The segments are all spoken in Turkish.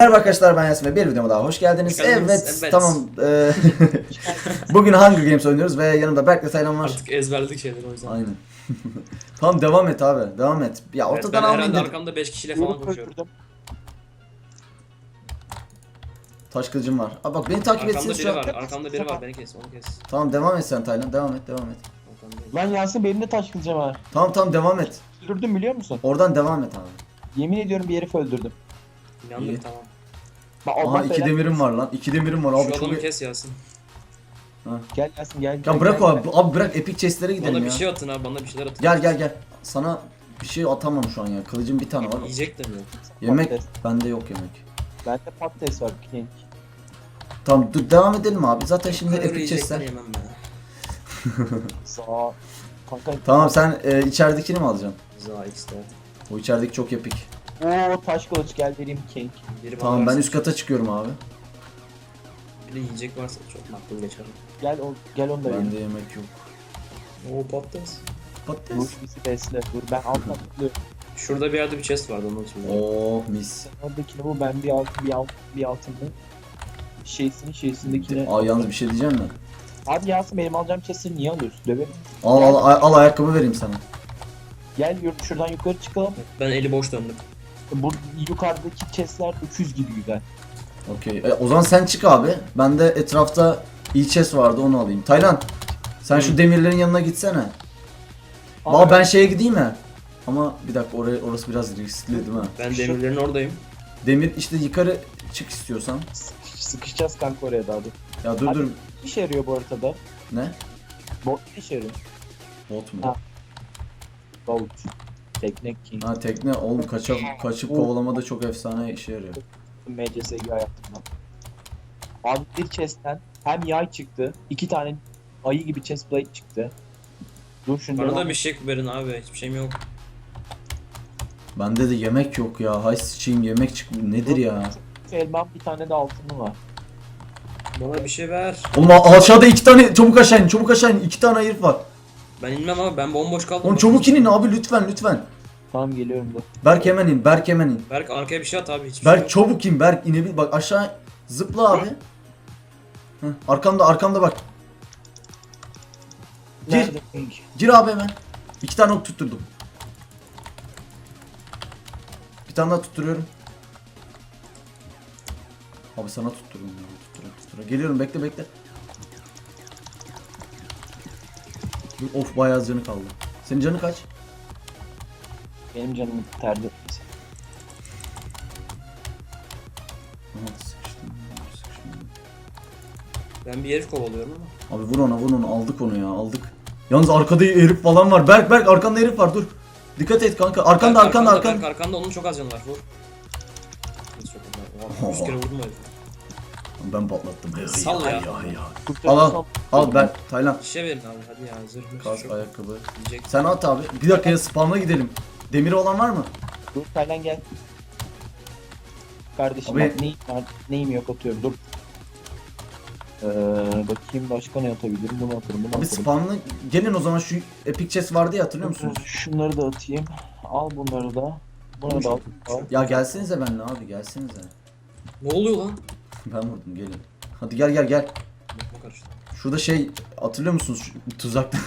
Merhaba arkadaşlar ben Yasin ve bir videoma daha hoş geldiniz. Hoş geldiniz, Evet, evet. tamam. eee, bugün Hunger Games oynuyoruz ve yanımda Berk ve Taylan var. Artık ezberledik şeyleri o yüzden. Aynen. tamam devam et abi. Devam et. Ya Evet, ortadan ben almayın herhalde dedim. arkamda 5 kişiyle falan öldürdüm. Taş kılıcım var. Aa bak beni takip biri şu an. var, arkamda biri var, beni kes, onu kes. Tamam devam et sen Taylan. Devam et, devam et. Lan Yasin benim de taş kılıcım var. Tamam tamam devam et. Öldürdüm biliyor musun? Oradan devam et abi. Yemin ediyorum bir herif öldürdüm. İnandık İyi. tamam. Bak Aha iki belanı demirim var lan. İki demirim var abi Şu çok adamı kes Yasin. Gel Yasin gel. Ya gel, bırak gel, o abi. Abi bırak epic chestlere gidelim Bana ya. bir şey atın abi, bana bir şeyler atın. Gel gel gel. Sana bir şey atamam şu an ya. Kılıcım bir tane var. Yiyecek de mi yok? Yemek Patates. bende yok yemek. Bende patates var pirinç. Tamam dur devam edelim abi. Zaten şimdi Bunları epic yiyecekten chestler. yemem ben. Za. Kanka. Tamam sen e, içeridekini mi alacaksın? Za X'de. O içerideki çok epik. Oo taş kılıç gel vereyim king. Biri Tamam ben üst kata çıkıyorum abi. Bir de yiyecek varsa çok makbul geçerim. Gel o gel onu da. Bende yemek yok. Oo patates. Dur Patates. bizi besle. Dur ben altına tıklıyorum. Şurada bir yerde bir chest vardı onu hatırlıyorum. Oh mis. Sen oradakini bu ben bir alt bir alt bir altını. Şeysini şeysindekini. Aa yalnız bir şey diyeceğim mi? Abi Yasin benim alacağım chest'i niye alıyorsun? Döverim. Al al al, al ayakkabı vereyim sana. Gel yürü şuradan yukarı çıkalım. Ben eli boş döndüm. Bu yukarıdaki chest'ler 300 gibi güzel. Okey. E, o zaman sen çık abi. Ben de etrafta iyi chest vardı onu alayım. Taylan. Sen şu demirlerin yanına gitsene. Aa ben şeye gideyim mi? Ama bir dakika oraya orası biraz riskli değil mi? Ben demirlerin oradayım. Demir işte yukarı çık istiyorsan. Sıkış- sıkışacağız kanka oraya daha dur. Ya dur Hadi. dur. Ne işe yarıyor bu haritada? Ne? Bot ne işe yarıyor? Bot mu? Ha. Boat. Tekne king. Ha tekne oğlum kaçıp kaçıp kovalamada çok efsane işe yarıyor. MCSG hayatımdan. Abi bir chest'ten hem yay çıktı, iki tane ayı gibi chest plate çıktı. Dur şunu Bana devam- da bir şey verin abi, hiçbir şeyim yok. Bende de yemek yok ya. Hay sıçayım yemek çık nedir ya? Elmam bir tane de altını var. Bana bir şey ver. Oğlum aşağıda iki tane çabuk aşağı in çabuk aşağı in iki tane herif var. Ben inmem abi, ben bomboş kaldım. Oğlum çabuk inin abi lütfen lütfen. Tamam geliyorum dur. Berk hemen in Berk hemen in. Berk arkaya bir şey at abi, hiçbir şey Berk yok. çabuk in Berk inebil bak aşağı zıpla abi. Hı, arkamda arkamda bak. Gir. Nerede? Gir abi hemen. İki tane ok tutturdum. Bir tane daha tutturuyorum. Abi sana tutturdum ya. Tuttura tuttura. Geliyorum bekle bekle. Of bayağı az canı kaldı. Senin canı kaç? Benim canım terdi. Ben bir herif kovalıyorum ama. Abi vur ona vur onu aldık onu ya aldık. Yalnız arkada herif falan var. Berk Berk arkanda herif var dur. Dikkat et kanka. Arkanda Berk, arkanda Berk, arkanda. arkanda onun çok az canı var, vur. Çok az var. Oha, Üç kere vurdum o herifi. Ben patlattım. Sal ya. Al al. Al Berk Taylan. Bir şey verin abi, hadi ya, zırh Kask çok ayakkabı. yiyecek. Sen at abi. Bir dakika ya spawn'a gidelim. Demiri olan var mı? Dur Taylan gel. Kardeşim Abi- bak neyim var, neyim yok atıyorum dur. Ee, bakayım başka ne atabilirim bunu atarım bunu Abi atarım. gelin o zaman şu epic chest vardı ya hatırlıyor musunuz? Şunları da atayım. Al bunları da. Bunu da al. al. Ya gelsenize benimle abi gelsenize. Ne oluyor lan? Ben vurdum gelin. Hadi gel gel gel. Bakma karıştı. Şurada şey hatırlıyor musunuz şu tuzakta?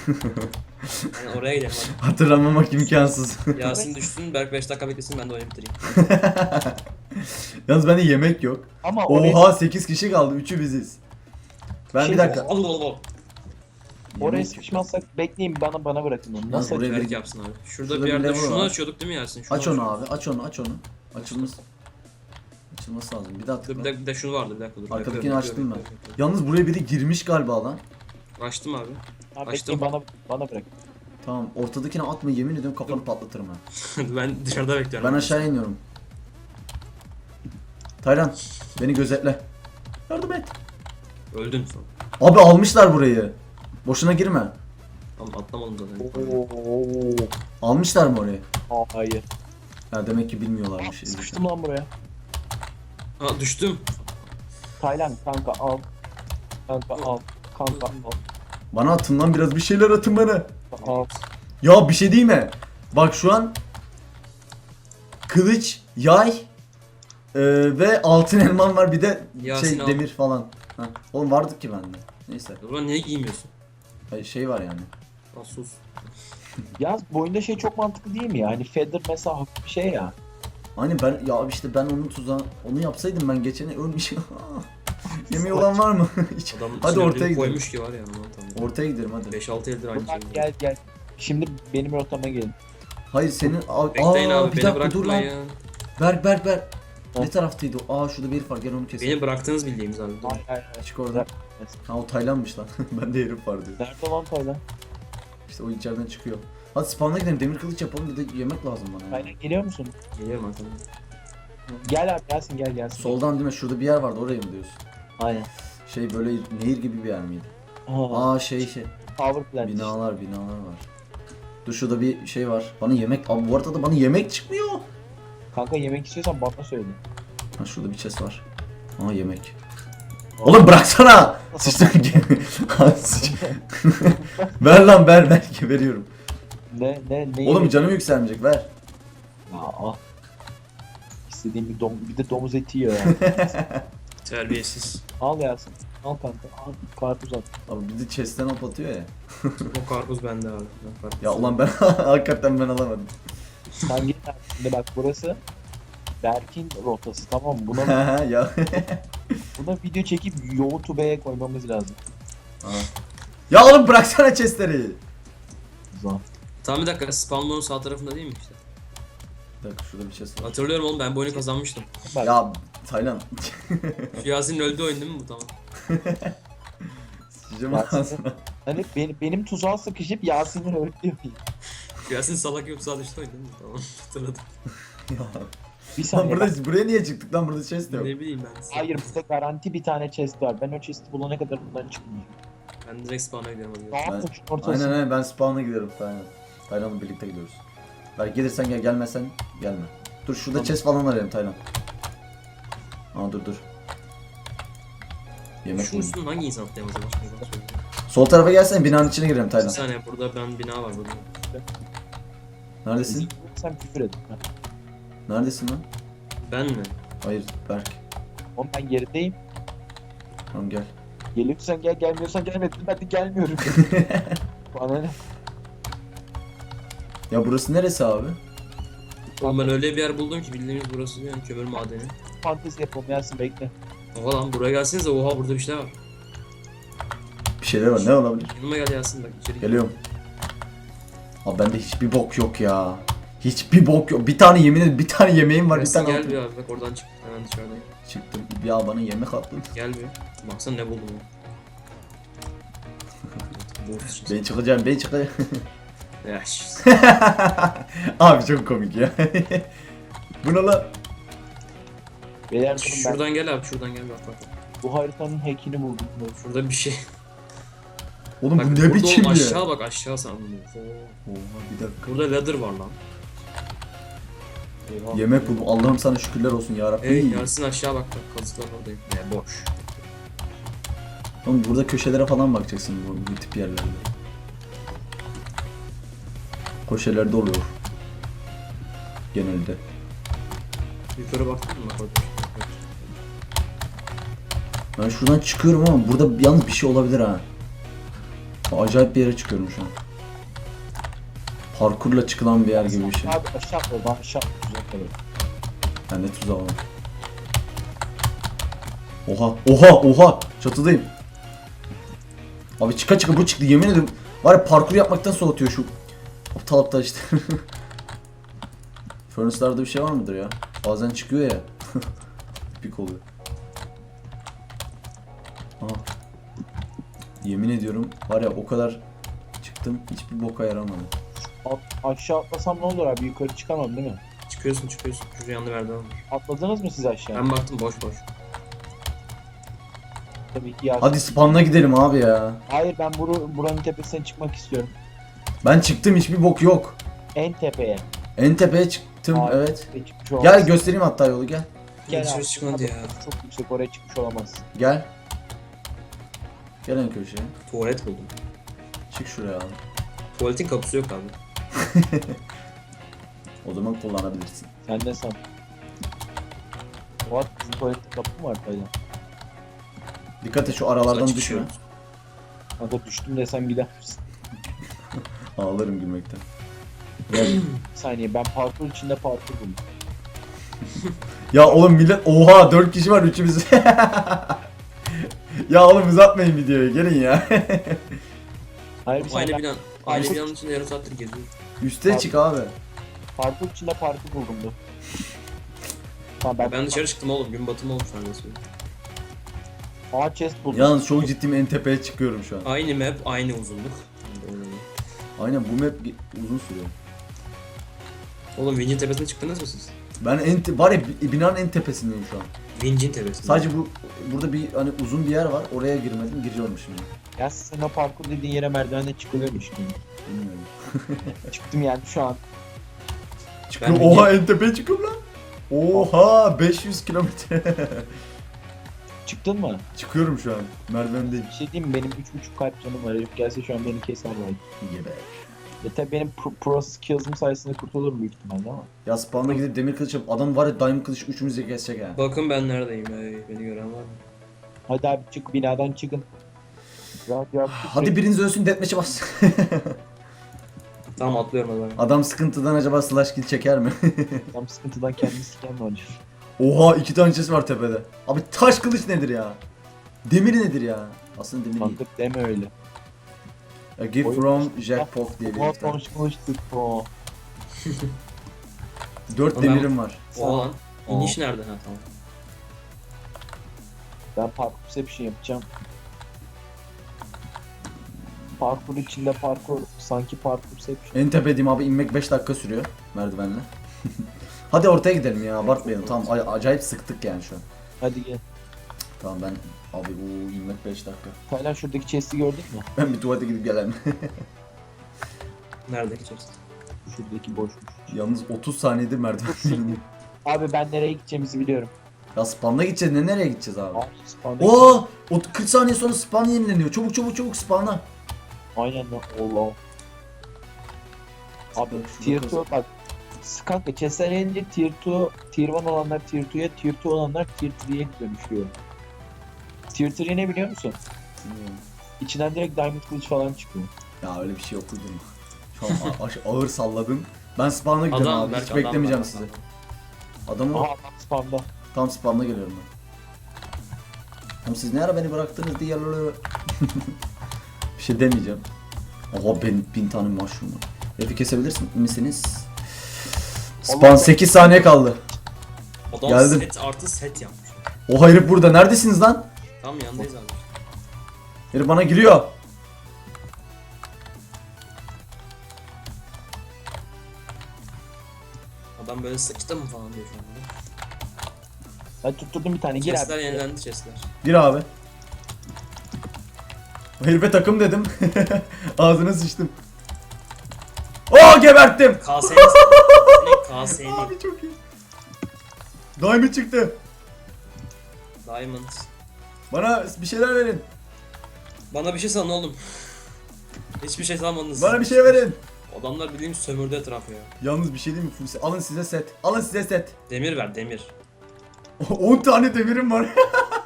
Yani oraya gidelim hadi. Hatırlamamak imkansız. Yasin düşsün, Berk 5 dakika beklesin ben de oyunu bitireyim. Yalnız bende yemek yok. Ama oraya, Oha 8 kişi kaldı. 3'ü biziz. Ben Şey bir dakika. Al al al. oraya Yemek- sıkışmazsak bekleyin bana bana bırakın onu. Nasıl buraya? Berk yapsın abi. Şurada, Şurada bir bir yerde lever şunu var. açıyorduk değil mi Yasin? Şunu Aç onu açıyorduk. abi. Aç onu aç onu. Açılması. Açılması lazım. Bir daha Dur, tıkla. bir, de, bir de şunu vardı bir dakika dur. Arkadakini Bekliyorum, açtım ben. bekliyorum, Yalnız buraya biri girmiş galiba lan. Açtım abi. Ha, Açtım. bekleyin bana bana bırak. Tamam ortadakini atma yemin ediyorum kafanı patlatırım ha. ben dışarıda bekliyorum. Ben aşağıya iniyorum. Taylan beni gözetle. Yardım et. Öldün son. Abi almışlar burayı. Boşuna girme. Tamam atlamadım zaten. Oo. Almışlar mı orayı? Aa, hayır. Ya demek ki bilmiyorlarmış. Sıkıştım lan buraya. Ha düştüm. Taylan kanka al. Kanka al. Kanka al. Bana atın lan biraz bir şeyler atın bana. Al. Ya bir şey değil mi? Bak şu an kılıç, yay, ve altın elman var bir de Yasin şey al. demir falan. Ha. Oğlum vardı ki bende. Neyse. O zaman niye giymiyorsun? Hayır, şey var yani. Lan sus. Yalnız bu oyunda şey çok mantıklı değil mi ya? Hani Feather mesela hafif bir şey ya. Hani ben ya işte ben onun tuzağı onu yapsaydım ben geçeni ölmüşüm. Yemeği olan var mı? Hiç. Adam Hadi ortaya gidelim. koymuş ki var ya tanrım. Ortaya gidelim hadi. 5-6 eldir aynı şey. gel gel. Şimdi benim rotama gelin. Hayır senin aa, Bekleyin abi bir beni dakika dur lan. Berk Berk Berk. Ne taraftaydı o? Aa şurada bir herif var gel onu keselim. Beni bıraktığınız bildiğimiz abi. Hayır hayır hayır. Çık oradan. Ha o Taylanmış lan. ben de herif var diyor. Nerede lan Taylan? İşte o içeriden çıkıyor. Hadi spawn'a gidelim demir kılıç yapalım bir de yemek lazım bana. ya. Taylan geliyor musun? Geliyorum arkamdan. Gel abi gelsin gel gelsin. Soldan değil mi? Şurada bir yer vardı oraya mı diyorsun? Aynen. Şey böyle nehir gibi bir yer miydi? Aa, Aa şey şey. power plant. işte. Binalar binalar var. Dur şurada bir şey var. Bana yemek... Abi bu arada da bana yemek çıkmıyor. Kanka yemek istiyorsan bana söyle. Ha şurada bir chest var. Aa yemek. Oğlum bıraksana. Sıçtım Ha, sıç- ver lan ver ver veriyorum. Ne ne ne? Oğlum canım yükselmeyecek ver. Ya al. İstediğim bir, dom bir de domuz eti yiyor ya. Terbiyesiz. al Yasin. Al kanka. Al karpuz at. Abi bir de chest'ten hop atıyor ya. O karpuz bende abi. Ben karpuz Ya ulan ben hakikaten ben alamadım. Sen git. Şimdi bak burası Berk'in rotası tamam mı? Buna, ya. buna video çekip YouTube'a koymamız lazım. ya oğlum bıraksana chest'leri. Zor. Tamam bir dakika spawn'un sağ tarafında değil mi işte? Bir dakika şurada bir chest var. Hatırlıyorum oğlum ben bu oyunu kazanmıştım. Bak Ya Taylan. Şu Yasin'in öldüğü oyun değil mi bu tamam? Sıçacağım Ya ağzına. hani benim, benim tuzağa sıkışıp Yasin'i öldürüyor. Şu Yasin salak yok sağ düştü oyun değil mi? Tamam hatırladım. Bir Lan saniye. bak. burada, buraya niye çıktık lan burada chest yok. Ne bileyim ben. Hayır burada garanti bir tane chest var. Ben o chest'i bulana kadar bundan çıkmayacağım. Ben direkt spawn'a gidiyorum hadi. Ne şu? Aynen aynen ben spawn'a gidiyorum Taylan. Taylan'la birlikte gidiyoruz. Belki gelirsen gel gelmezsen gelme. Dur şurada Tamam. chest falan arayalım Taylan. Aa dur dur. Yemek Şu buldum. üstünün hangi insan atlayamaz acaba? Şuradan söyleyeyim. Sol tarafa gelsen binanın içine girelim Bir Taylan. saniye burada ben bina var burada. Neredesin? Sen küfür et. Neredesin lan? Ben mi? Hayır Berk. Oğlum ben gerideyim. Tamam gel. Geliyorsan gel, gelmiyorsan gelme. Ben de gelmiyorum. Bana ne? Ya burası neresi abi? Oğlum ben öyle bir yer buldum ki bildiğimiz burası yani kömür madeni. Fantezi yapalım Yasin bekle. Oha lan buraya gelsenize oha burada bir şey var. Bir şeyler var ne olabilir? Yanıma gel Yasin bak içeri gel. Geliyorum. Abi bende hiçbir bok yok ya. Hiçbir bok yok. Bir tane yemin ederim bir tane yemeğim var bir Yasin tane gel altın- bir abi bak oradan çık. Hemen dışarıdayım. Çıktım. Ya bana yemek attın. Gel bir. Baksana ne buldum ya. Ben çıkacağım ben çıkacağım. Ya. Abi çok komik ya. Bu ne lan? Beyler durun ben Şuradan gel abi şuradan gel bak bak. bu haritanın hackini buldum. Şurada bir şey. Oğlum Bak bu ne burada biçim oğlum ya? aşağı bak aşağı sandım. Oo. Oha bir dakika. Burada ladder var lan. Oha. Yemek buldum. Allah'ım sana şükürler olsun ya Rabbi. Hey Yasin aşağı bak bak kazıklar oradayım. Ne boş. Oğlum burada köşelere falan bakacaksın bu, bu tip yerlerde. Köşelerde oluyor. Genelde. Yukarı baktın mı? Bak. Ben şuradan çıkıyorum ama burada yalnız bir şey olabilir ha. Acayip bir yere çıkıyorum şu an. Parkurla çıkılan bir yer gibi bir şey. Abi aşağı atla, aşağı. Güzel kalır. Ben de tuzağı var. Oha, oha, oha! Çatıdayım. Abi çıka çıka bu çıktı yemin ederim. Var ya parkur yapmaktan soğutuyor şu. Aptal işte. Furnace'larda bir şey var mıdır ya? Bazen çıkıyor ya. Pik oluyor. Aha. Yemin ediyorum var ya o kadar çıktım hiçbir boka yaramadı. At- aşağı atlasam ne olur abi? Yukarı çıkamam değil mi? Çıkıyorsun çıkıyorsun. Şu yanında merdiven var. Atladınız mı siz aşağı? Ben baktım boş boş. Tabii ki. Hadi spawn'a gidelim abi ya. Hayır ben buru, buranın tepesine çıkmak istiyorum. Ben çıktım hiçbir bok yok. En tepeye. En tepeye çıktım Abi, evet. Çıkmış olamaz. Gel göstereyim hatta yolu gel. Gel Dışarı abi. çıkmadı ya. Çok yüksek oraya çıkmış olamaz. Gel. Gel en köşeye. Tuvalet buldum. Çık şuraya abi. Tuvaletin kapısı yok abi. O zaman kullanabilirsin. Sen ne san? Fuat bizim tuvalette kapı mı var Taylan? Dikkat et şu aralardan Açık düşme. şey. Kanka düştüm desem gider misin? Ağlarım gülmekten. Bir saniye ben parkur içinde parkur buldum. Ya oğlum millet oha 4 kişi var üçümüz. ya oğlum uzatmayın videoyu gelin ya. Hayır bir Aynı saniye ben Parkur- binanın içinde yarım saattir geziyorum. Üste çık abi. parkur içinde parkur buldum dur. Tamam ben, Ben dışarı çıktım oğlum. Gün batımı olmuş neredeyse. Aa chest buldum. Yalnız çok ciddiyim en tepeye çıkıyorum şu an. Aynı map, aynı uzunluk. Aynen bu map uzun sürüyor. Oğlum Vinci'nin tepesine çıktınız mı siz? Ben en te- var ya bi- binanın en tepesindeyim şu an. Vinci'nin tepesine. Sadece bu burada bir hani uzun bir yer var. Oraya girmedim. Giriyorum şimdi. Ya sen o parkur dediğin yere merdivenle çıkılıyormuş gibi. Bilmiyorum. Çıktım yani şu an. Çıkıyorum. Ben Oha en tepeye çıkıyorum lan. Oha 500 kilometre. Çıktın mı? Çıkıyorum şu an. Merdivendeyim. Bir şey diyeyim mi? Benim 3.5 kalp canım var. Herif gelse şu an beni keser var. Geber. Ya tabi benim pro, pro skills'ım sayesinde kurtulurum büyük ihtimalle ama. Ya spawn'a gidip demir kılıç yap. Adam var ya diamond kılıç üçümüzü kesecek ha. Bakın ben neredeyim. Ey, beni gören var mı? Hadi abi çık binadan çıkın. Rahat rahat. Hadi biriniz ölsün deathmatch'e bas. Tamam atlıyorum o zaman. Adam sıkıntıdan acaba slash kill çeker mi? Tam sıkıntıdan kendini siken mi acır? Oha iki tane chest var tepede. Abi taş kılıç nedir ya? Demir nedir ya? Aslında demir değil. Kanka deme öyle. A gift Oy- from Jackpot diye bir Ama tane. konuşmuştuk o. Dört demirim var. O lan. Aa. İniş nerede? Ha tamam. Ben parkur bir şey yapacağım. Parkur içinde parkur, sanki parkur seption. En tepedeyim abi inmek 5 dakika sürüyor merdivenle. Hadi ortaya gidelim ya abartmayalım. Tamam a- acayip sıktık yani şu an. Hadi gel. Tamam ben abi o inmek 5 dakika. Taylan şuradaki chest'i gördün mü? Ben bir tuvalete gidip gelen. Nerede geçeriz? Şuradaki boşmuş. Yalnız 30 saniyede merdiven. Abi ben nereye gideceğimizi biliyorum. ya spawn'a gideceğiz ne nereye gideceğiz abi? Abi spawn'a Oo! O 40 saniye sonra spawn yenileniyor. Çabuk çabuk çabuk spawn'a. Aynen lan. Allah. Abi Şurada tier. 2 bak. Kanka chest'ler yenince tier 2, tier 1 olanlar tier 2'ye, tier 2 olanlar tier 3'ye dönüşüyor. Tier 3 ne biliyor musun? Bilmiyorum. İçinden direkt diamond kılıç falan çıkıyor. Ya öyle bir şey yok uydurma. Şu an a- ağır salladım. Ben spawn'a gidiyorum Adam, abi. Berk, Hiç adam beklemeyeceğim var, sizi. adam. Adamı Aha adam spamda. tam spawn'a geliyorum ben. Oğlum siz ne ara beni bıraktınız diye Bir şey demeyeceğim. Oha ben bin tane mushroom var. Herifi kesebilirsin misiniz? Spawn Allah. 8 saniye kaldı. Adam Geldim. set artı set yapmış. O herif burada. Neredesiniz lan? Tam yanındayız abi. Herif bana giriyor. Adam böyle sıçtı mı falan diyor şu anda. Ben tutturdum bir tane gir Chestler abi. yenilendi chestler. Gir abi. O herife takım dedim. Ağzına sıçtım. Oo geberttim. KS'ni KS'ni Abi çok iyi. Diamond çıktı. Diamond. Bana bir şeyler verin. Bana bir şey salın oğlum. Hiçbir şey salmadınız. Bana bir şey verin. Adamlar bildiğin sömürdü etrafı ya. Yalnız bir şey değil mi? Alın size set. Alın size set. Demir ver demir. 10 tane demirim var.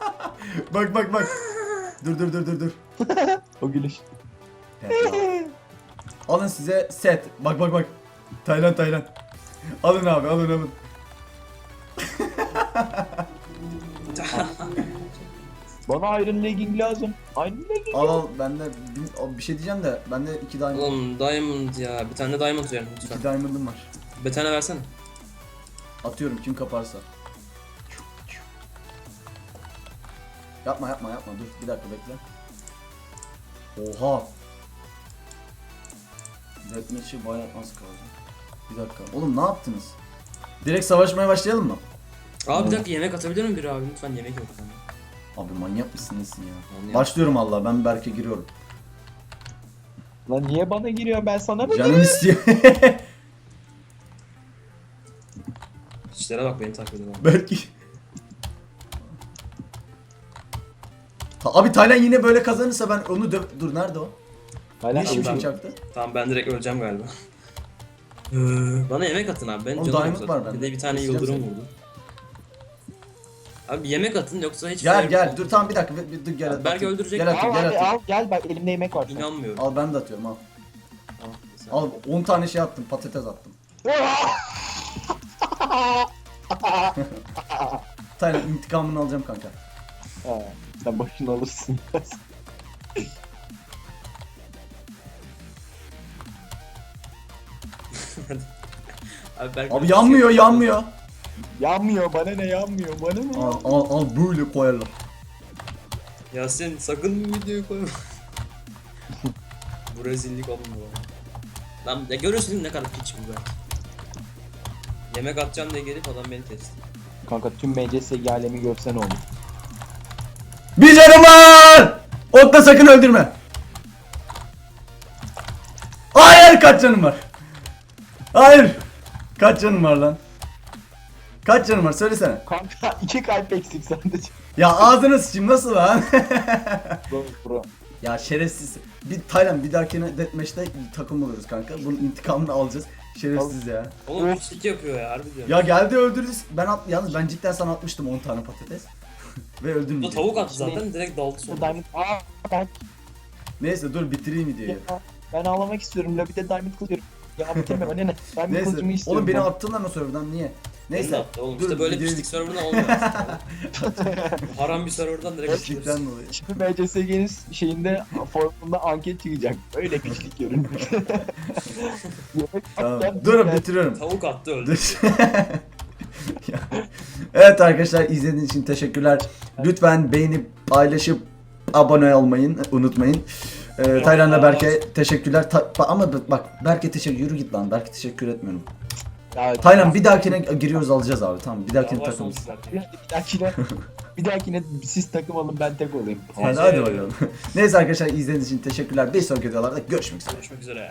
bak bak bak. Dur dur dur dur dur. O gülüş. Alın size set. Bak bak bak. Taylan Taylan. Alın abi alın alın. Bana Iron Legging lazım. Iron Legging. Al al bende bir, bir şey diyeceğim de bende 2 diamond. oğlum diamond ya. Bir tane de diamond verin lütfen. 2 diamond'ım var. Bir tane versene. Atıyorum kim kaparsa. Yapma yapma yapma dur bir dakika bekle. Oha. Deathmatch'i bayağı az kaldı. Bir dakika. Oğlum ne yaptınız? Direkt savaşmaya başlayalım mı? Abi bir dakika yemek atabilir mi biri abi? Lütfen yemek yok bende. Abi manyak mısın nesin ya? Manyak. Başlıyorum Allah ben Berk'e giriyorum. Lan niye bana giriyor ben sana mı Canım istiyor. İşlere bak beni takip edin abi. Ta- Abi Taylan yine böyle kazanırsa ben onu dö- Dur nerede o? Hala Ne şimşek ben- çaktı? Tamam ben direkt öleceğim galiba. Bana yemek atın abi. Ben Oğlum canım diamond yok var zaten. bende. Bir de bir tane Keseceğim yıldırım seni. vurdu. Abi yemek atın yoksa hiç Gel gel dur tamam bir dakika bir, bir, dur gel. Abi Berk atayım. öldürecek Gel atayım Al gel atayım. al gel bak elimde yemek var. İnanmıyorum. Al ben de atıyorum al. Al, sen- Al 10 tane şey attım patates attım. Taylan intikamını alacağım kanka. Ha, sen başını alırsın. Abi, Berk Abi yanmıyor yanmıyor. yanmıyor bana ne yanmıyor bana ne? Al al, al böyle koyarlar. Yasin sakın bu videoyu koyma. bu rezillik oğlum bu. Lan ya görüyorsun değil mi ne kadar piç bu Berk. Yemek atacağım diye gelip adam beni kesti. Kanka tüm MCS alemi görsen olur. Bir canım var. Otla sakın öldürme. Hayır kaç canım var. Hayır. Kaç canım var lan? Kaç canım var söylesene. Kanka iki kalp eksik sadece. Ya ağzını sıçayım nasıl lan? Bro, bro. ya şerefsiz. Bir Taylan bir dahakine deathmatch'te takım oluruz kanka. Bunun intikamını alacağız. Şerefsiz ya. Oğlum pislik yapıyor ya harbi diyorum. Ya geldi öldürdü. Ben at, yalnız ben cidden sana atmıştım 10 tane patates. Ve öldüm. Bu tavuk attı zaten direkt daldı sonra. Diamond... Aa ben, Neyse dur bitireyim videoyu. ben ağlamak istiyorum. Lobby'de Diamond kılıyorum. Ya bitirme bana ne? Diamond Neyse. kılıcımı istiyorum. Oğlum beni ben. attın lan o serverdan niye? Neyse. attı oğlum. dur, işte böyle videoyu- pislik serverdan olmuyor aslında. Haram bir serverdan direkt Pislikten atılırız. dolayı. Şimdi MCSG'nin şeyinde forumunda anket çıkacak. Öyle piçlik görünüyor. Tamam. Dur yani- bitiriyorum. Tavuk attı öldü. Dur. Evet arkadaşlar izlediğiniz için teşekkürler. Lütfen beğenip paylaşıp abone olmayın unutmayın. Ee, Taylan'la Berke teşekkürler. Ta- ba- ama b- bak Berke teşekkür yürü git lan. Berke teşekkür etmiyorum. Ya, Taylan bir dahakine giriyoruz alacağız abi tamam. Bir dahakine Yavaş takımız. bir dahakine bir dahakine siz takım alın ben tek olayım. Hadi, hadi bakalım. Neyse arkadaşlar izlediğiniz için teşekkürler. Bir sonraki videolarda görüşmek üzere. Görüşmek üzere.